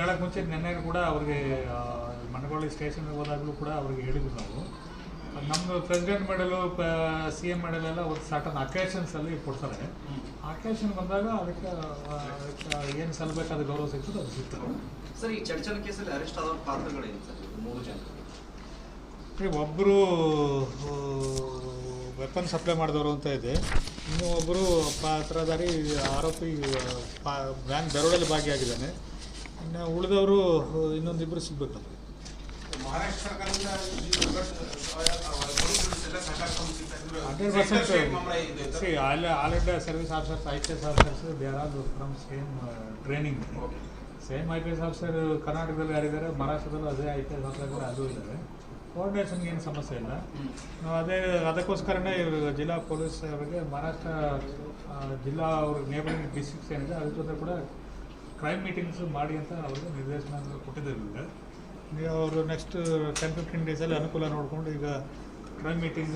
ಹೇಳಕ್ಕೆ ಮುಂಚೆ ನಿನ್ನೆ ಕೂಡ ಅವ್ರಿಗೆ ಆ, ಮನಗೋಳಿ ಸ್ಟೇಷನ್ಗೆ ಹೋದಾಗಲೂ ಕೂಡ ಅವ್ರಿಗೆ ಹೇಳಿದ್ವಿ ನಾವು. ನಮ್ಮದು president medal C M medal ಎಲ್ಲ ಒಂದು ಸರ್ಟನ್ ಅಕೇಶನ್ಸಲ್ಲಿ ಕೊಡ್ತಾರೆ. ಅಕೇಶನ್ ಬಂದಾಗ ಅದಕ್ಕೆ ಏನು ಸಲ್ಲಬೇಕಾದ ಗೌರವ ಸಿಗ್ತದೆ ಅದು ಸಿಗ್ತದೆ. ಸರ್ ಈ ಚರ್ಚನ ಕೇಸಲ್ಲಿ ಅರೆಸ್ಟ್ ಆದ ಪಾತ್ರಗಳೇನು ಸರ್? ಮೂರು ಜನ. ಒಬ್ಬರು ವೆಪನ್ ಸಪ್ಲೈ ಮಾಡಿದವರು ಅಂತ ಇದೆ. ಇನ್ನೂ ಒಬ್ಬರು ಪಾತ್ರಧಾರಿ ಆರೋಪಿ ಬ್ಯಾಂಕ್ ದರೋಡಲ್ಲಿ ಭಾಗಿಯಾಗಿದ್ದಾನೆ. ಇನ್ನು ಉಳಿದವರು ಇನ್ನೊಂದಿಬ್ಬರು ಸಿಗ್ಬೇಕಲ್ಲ. Hundred percent. C all all India service officers I P S officers they are all from same training. Same I P S officer ಕರ್ನಾಟಕದಲ್ಲಿ ಯಾರಿದ್ದಾರೆ ಮಹಾರಾಷ್ಟ್ರದಲ್ಲೂ ಅದೇ ಐ ಪಿ ಎಸ್ ಆಫೀಸರ್ ಅದು ಇದ್ದಾರೆ. ಕೋಆರ್ಡಿನೇಷನ್ಗೆ ಏನು ಸಮಸ್ಯೆ ಇಲ್ಲ. ನಾವು ಅದೇ ಅದಕ್ಕೋಸ್ಕರನೇ ಇವ್ರು ಜಿಲ್ಲಾ ಪೊಲೀಸ್ ಅವರಿಗೆ ಮಹಾರಾಷ್ಟ್ರ ಜಿಲ್ಲಾ ಅವ್ರ ನೇಬರಿಂಗ್ ಡಿಸ್ಟಿಕ್ಸ್ ಏನಿದೆ ಅದ್ರ ಜೊತೆ ಕೂಡ ಕ್ರೈಮ್ ಮೀಟಿಂಗ್ಸ್ ಮಾಡಿ ಅಂತ ಅವ್ರಿಗೆ ನಿರ್ದೇಶನ ಕೊಟ್ಟಿದ್ದೇವೆ ಈಗ ಈಗ ಅವರು ನೆಕ್ಸ್ಟ್ ಟೆನ್ ಫಿಫ್ಟೀನ್ ಡೇಸಲ್ಲಿ ಅನುಕೂಲ ನೋಡಿಕೊಂಡು ಈಗ crime meeting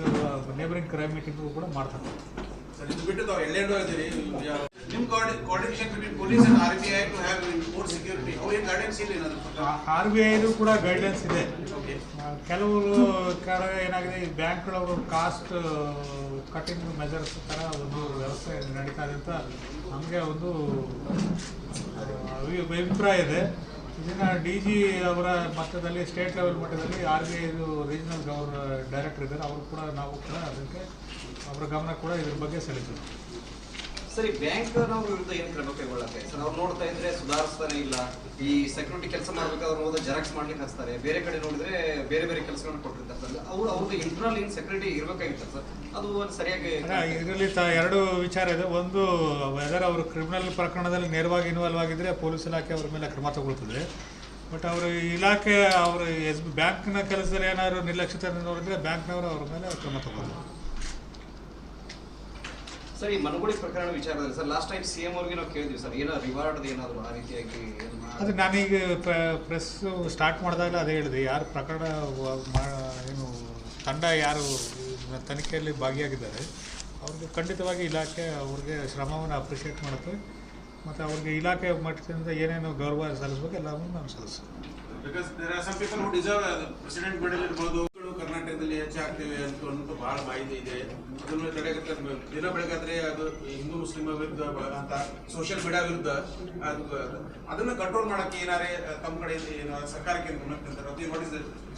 neighbouring crime meeting ಕೂಡ ಮಾಡ್ತಾರೆ. ಸರ್, ಇದು ಬಿಟ್ಟು ತಾವು ಎಲ್ಲೆಲ್ಲೋ ಇದ್ದೀರಿ ನಿಮ್ coordination between police and R B ಐದು ಕೂಡ ಗೈಡ್ಲೈನ್ಸ್ ಇದೆ. ಓಕೆ ಕೆಲವರು ಕಡೆ ಏನಾಗಿದೆ ಈ ಬ್ಯಾಂಕ್ಗಳವರು ಕಾಸ್ಟ್ ಕಟಿಂಗ್ ಮೆಜರ್ಸ್ ಥರ ಒಂದು ಇದೆ ಅಂತ ನಮಗೆ ಒಂದು ಅಭಿಪ್ರಾಯ ಇದೆ. ಇದನ್ನು ಡಿ ಜಿ ಅವರ ಮಟ್ಟದಲ್ಲಿ, ಸ್ಟೇಟ್ ಲೆವೆಲ್ ಮಟ್ಟದಲ್ಲಿ ಆರ್ ಬಿ ಐದು ರೀಜನಲ್ ಗವರ್ ಡೈರೆಕ್ಟರ್ ಇದ್ದಾರೆ. ಅವರು ಕೂಡ ನಾವು ಕೂಡ ಅದಕ್ಕೆ ಅವರ ಗಮನ ಕೂಡ ಇದ್ರ ಬಗ್ಗೆ ಸೆಳೆತೀವಿ ಸರ್ ಬ್ಯಾಂಕ್ ನಾವು ವಿರುದ್ಧ ಏನು ಕ್ರಮ ಕೈಗೊಳ್ಳಕ್ಕೆ ಸರ್, ಅವ್ರು ನೋಡ್ತಾ ಇದ್ರೆ ಸುಧಾರಿಸ್ತಾನೆ ಇಲ್ಲ. ಈ ಸೆಕ್ಯೂರಿಟಿ ಕೆಲಸ ಮಾಡ್ಬೇಕಾದ್ರೆ ಹೋದ ಜೆರಾಕ್ಸ್ ಮಾಡ್ಲಿಕ್ಕೆ ಹಚ್ತಾರೆ. ಬೇರೆ ಕಡೆ ನೋಡಿದ್ರೆ ಬೇರೆ ಬೇರೆ ಕೆಲಸಗಳನ್ನ ಕೊಟ್ಟಿರ್ತಾರೆ ಸರ್. ಅವ್ರು ಅವ್ರದ್ದು ಇಂಟರ್ನಲ್ ಏನು ಸೆಕ್ಯೂರಿಟಿ ಇರ್ಬೇಕಾಗಿತ್ತು ಸರ್? ಅದು ಒಂದು ಸರಿಯಾಗಿ ಇದರಲ್ಲಿ ಎರಡು ವಿಚಾರ ಇದೆ. ಒಂದು ವೆದರ್ ಅವರು ಕ್ರಿಮಿನಲ್ ಪ್ರಕರಣದಲ್ಲಿ ನೇರವಾಗಿ ಇನ್ವಾಲ್ವ್ ಆಗಿದ್ರೆ ಪೊಲೀಸ್ ಇಲಾಖೆ ಅವ್ರ ಮೇಲೆ ಕ್ರಮ ತಗೊಳ್ತದೆ. ಬಟ್ ಅವರು ಇಲಾಖೆ, ಅವರು ಎಸ್, ಬ್ಯಾಂಕ್ನ ಕೆಲಸದಲ್ಲಿ ಏನಾದ್ರು ನಿರ್ಲಕ್ಷ್ಯತೆ ನೋಡಿದ್ರೆ ಬ್ಯಾಂಕ್ನವರು ಅವ್ರ ಮೇಲೆ ಕ್ರಮ ತಗೊಳ್ತಾರೆ. ಸರ್ ಈ ಮನಗುಳಿ ಪ್ರಕರಣ ವಿಚಾರದಲ್ಲಿ sir last time C M ಅವ್ರಿಗೆ ನಾವು ಕೇಳಿದ್ವಿ ಸರ್ ಏನೋ ರಿವಾರ್ಡ್ ಏನಾದರೂ ಆ ರೀತಿಯಾಗಿ ಅದು ನಾನೀಗ ಪ್ರೆಸ್ ಸ್ಟಾರ್ಟ್ ಮಾಡಿದಾಗಲೇ ಅದೇ ಹೇಳಿದೆ ಯಾರು ಪ್ರಕರಣ ಏನು ತಂಡ ಯಾರು ತನಿಖೆಯಲ್ಲಿ ಭಾಗಿಯಾಗಿದ್ದಾರೆ ಅವ್ರಿಗೆ ಖಂಡಿತವಾಗಿ ಇಲಾಖೆ ಅವ್ರಿಗೆ ಶ್ರಮವನ್ನು ಅಪ್ರಿಷಿಯೇಟ್ ಮಾಡುತ್ತೆ ಮತ್ತು ಅವ್ರಿಗೆ ಇಲಾಖೆ ಮಟ್ಟದಿಂದ ಏನೇನು ಗೌರವ ಸಲ್ಲಿಸ್ಬೇಕು ಎಲ್ಲವನ್ನು ನಾನು ಸಲ್ಲಿಸ್ತೀವಿ ಹೆಚ್ಚಾಗ್ತೇವೆ ಅಂತ ಅನ್ನೋದು ಬಹಳ ಮಾಹಿತಿ ಇದೆ. ಅದನ್ನು ತಡೆಗಟ್ಟ ದಿನ ಬೆಳಗಾದ್ರೆ ಅದು ಹಿಂದೂ ಮುಸ್ಲಿಂ ವಿರುದ್ಧ ಅಂತ ಸೋಷಿಯಲ್ ಮೀಡಿಯಾ ವಿರುದ್ಧ ಅದು ಅದನ್ನ ಕಂಟ್ರೋಲ್ ಮಾಡಕ್ಕೆ ಏನಾರೇ ತಮ್ಮ ಕಡೆ ಸರ್ಕಾರಕ್ಕೆ ಇಸ್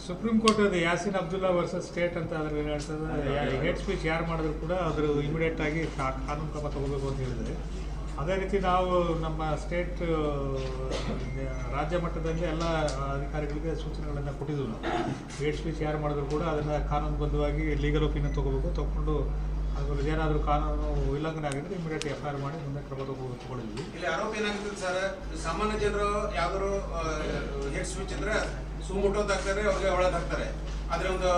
ಸುಪ್ರೀಂ ಕೋರ್ಟ್ ಅದು ಯಾಸಿನ್ ಅಬ್ದುಲ್ಲಾ ವರ್ಸಸ್ ಸ್ಟೇಟ್ ಅಂತ ಅದ್ರ ಏನು ಹೇಳ್ತದೆ ಹೇಟ್ ಸ್ಪೀಚ್ ಯಾರು ಮಾಡಿದ್ರು ಕೂಡ ಅದ್ರ ಇಮಿಡಿಯೇಟ್ ಆಗಿ ಕಾನೂನು ಕ್ರಮ ತಗೋಬೇಕು ಅಂತ ಹೇಳಿದೆ ಅದೇ ರೀತಿ ನಾವು ನಮ್ಮ ಸ್ಟೇಟ್ ರಾಜ್ಯ ಮಟ್ಟದಲ್ಲಿ ಎಲ್ಲ ಅಧಿಕಾರಿಗಳಿಗೆ ಸೂಚನೆಗಳನ್ನು ಕೊಟ್ಟಿದ್ವು ನಾವು. ಹೇಟ್ ಸ್ಪೀಚ್ ಯಾರು ಮಾಡಿದ್ರು ಕೂಡ ಅದನ್ನು ಕಾನೂನುಬದ್ಧವಾಗಿ ಲೀಗಲ್ ಒಪಿನಿಯನ್ ತೊಗೋಬೇಕು, ತಗೊಂಡು ಅದ್ರ ಏನಾದರೂ ಕಾನೂನು ಉಲ್ಲಂಘನೆ ಆಗಿದ್ರೆ ಇಮಿಡಿಯೇಟ್ ಎಫ್ ಐ ಆರ್ ಮಾಡಿ ಮುಂದೆ ಕ್ರಮ ತಗೋ ತಗೊಂಡಿದ್ವಿ ಇಲ್ಲಿ ಆರೋಪ ಏನಾಗುತ್ತೆ ಸರ್, ಸಾಮಾನ್ಯ ಜನರು ಯಾವ್ದಾರು ಹೆಡ್ ಸ್ವಿಚ್ ಇದ್ರೆ ಸುಮುಟ್ಟೋದ್ ಅವ್ರಿಗೆ ಒಳಗಾಗ್ತಾರೆ ಆದ್ರೆ ಒಂದು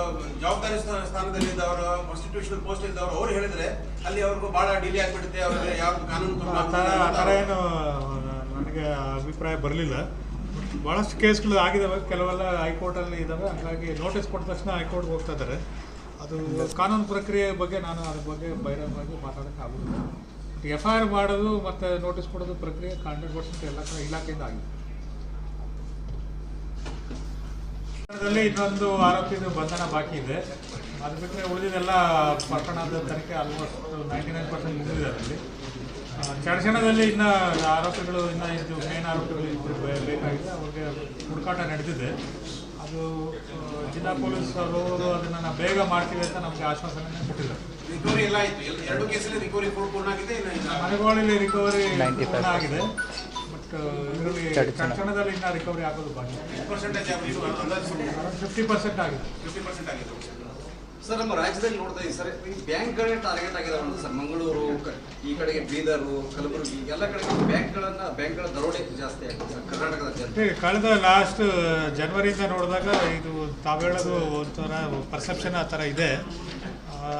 ಜವಾಬ್ದಾರಿ ಸ್ಥಾನದಲ್ಲಿ ಇದ್ದವರು ಕಾನ್ಸ್ಟಿಟ್ಯೂಷನಲ್ ಪೋಸ್ಟ್ ಇದ್ದವರು ಅವ್ರು ಹೇಳಿದ್ರೆ ಅಲ್ಲಿ ಅವ್ರಿಗೂ ಬಹಳ ಡಿಲೇ ಆಗ್ಬಿಡುತ್ತೆ ಅವ್ರಿಗೆ ಯಾವ್ದು ಕಾನೂನು ಆ ಥರ ಏನು ನನಗೆ ಅಭಿಪ್ರಾಯ ಬರಲಿಲ್ಲ. ಭಾಳಷ್ಟು ಕೇಸ್ಗಳು ಆಗಿದ್ದಾವೆ ಕೆಲವೆಲ್ಲ ಹೈಕೋರ್ಟಲ್ಲಿ ಇದ್ದಾವೆ ಹಾಗಾಗಿ ನೋಟಿಸ್ ಕೊಟ್ಟ ತಕ್ಷಣ ಹೈಕೋರ್ಟ್ಗೆ ಹೋಗ್ತಾ ಇದ್ದಾರೆ. ಅದು ಕಾನೂನು ಪ್ರಕ್ರಿಯೆ ಬಗ್ಗೆ ನಾನು ಅದ್ರ ಬಗ್ಗೆ ಬಹಿರಂಗವಾಗಿ ಮಾತಾಡೋಕ್ಕೆ ಆಗೋದಿಲ್ಲ. ಎಫ್ ಐ ಆರ್ ಮಾಡೋದು ಮತ್ತು ನೋಟಿಸ್ ಕೊಡೋದು ಪ್ರಕ್ರಿಯೆ ಹಂಡ್ರೆಡ್ ಪರ್ಸೆಂಟ್ ಎಲ್ಲ ಕಡೆ ಇಲಾಖೆಯಿಂದ ಆಗಿದೆ. ಪ್ರಕರಣದಲ್ಲಿ ಇನ್ನೊಂದು ಆರೋಪಿದು ಬಂಧನ ಬಾಕಿ ಇದೆ. ಅದು ಬಿಟ್ಟರೆ ಉಳಿದಿದೆಲ್ಲ ಪ್ರಕರಣದ ತನಿಖೆ ಆಲ್ಮೋಸ್ಟ್ ನೈಂಟಿ ನೈನ್ ಪರ್ಸೆಂಟ್ ಮುಗಿದಿದೆ ಅದರಲ್ಲಿ. ಚಡಚಣದಲ್ಲಿ ಇನ್ನು ಆರೋಪಿಗಳು ಇನ್ನು ಇದು ಮೇನ್ ಆರೋಪಿಗಳು ಇದ್ದು ಬೇಕಾಗಿದೆ. ಅವ್ರಿಗೆ ಹುಡುಕಾಟ ನಡೆದಿದೆ. ಅದು ಜಿಲ್ಲಾ ಪೊಲೀಸ್ ಅವರು ಅದನ್ನು ನಾವು ಬೇಗ ಮಾಡ್ತೀವಿ ಅಂತ ನಮಗೆ ಆಶ್ವಾಸನೆ ಕೊಟ್ಟಿದ್ದಾರೆ. ರಿಕವರಿ ಎಲ್ಲ ಆಯ್ತು. ಎರಡು ಕೇಸಲ್ಲಿ ರಿಕವರಿ ಪೂರ್ಣ ಆಗಿದೆ ಮನೆಗಳಲ್ಲಿ ರಿಕವರಿ ಪೂರ್ಣ ಆಗಿದೆ. ಬಟ್ ಇನ್ನ ರಿಕವರಿ ಆಗೋದು ಬಾಕಿ ಫಿಫ್ಟಿ ಪರ್ಸೆಂಟ್ ಆಗಿದೆ ಫಿಫ್ಟಿ ಪರ್ಸೆಂಟ್ ಆಗಿದೆ ಸರ್ ನಮ್ಮ ರಾಜ್ಯದಲ್ಲಿ ನೋಡ್ತಾ ಇದ್ದೀವಿ ಸರ್ ಈ ಬ್ಯಾಂಕ್ಗಳೇ ಟಾರ್ಗೆಟ್ ಆಗಿದಾವೆ ಸರ್ ಮಂಗಳೂರು ಈ ಕಡೆಗೆ ಬೀದರು ಕಲಬುರಗಿ ಎಲ್ಲ ಕಡೆಗೆ ಬ್ಯಾಂಕ್ಗಳನ್ನ ಬ್ಯಾಂಕ್ಗಳ ದರೋಡೆ ಜಾಸ್ತಿ ಆಗಿದೆ ಸರ್ ಕರ್ನಾಟಕದ ಜನತೆ ಕಳೆದ ಲಾಸ್ಟ್ ಜನವರಿಯಿಂದ ನೋಡಿದಾಗ ಇದು ತಾವು ಹೇಳೋದು ಒಂಥರ ಪರ್ಸೆಪ್ಷನ್ ಆ ಥರ ಇದೆ.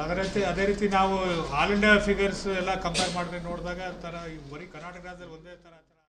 ಅದರಂತೆ ಅದೇ ರೀತಿ ಅದೇ ರೀತಿ ನಾವು ಆಲ್ ಇಂಡಿಯಾ ಫಿಗರ್ಸ್ ಎಲ್ಲ ಕಂಪೇರ್ ಮಾಡಿದ್ರೆ ನೋಡಿದಾಗ ಥರ ಈ ಬರೀ ಕರ್ನಾಟಕ ರಾಜ್ಯದಲ್ಲಿ ಒಂದೇ ಥರ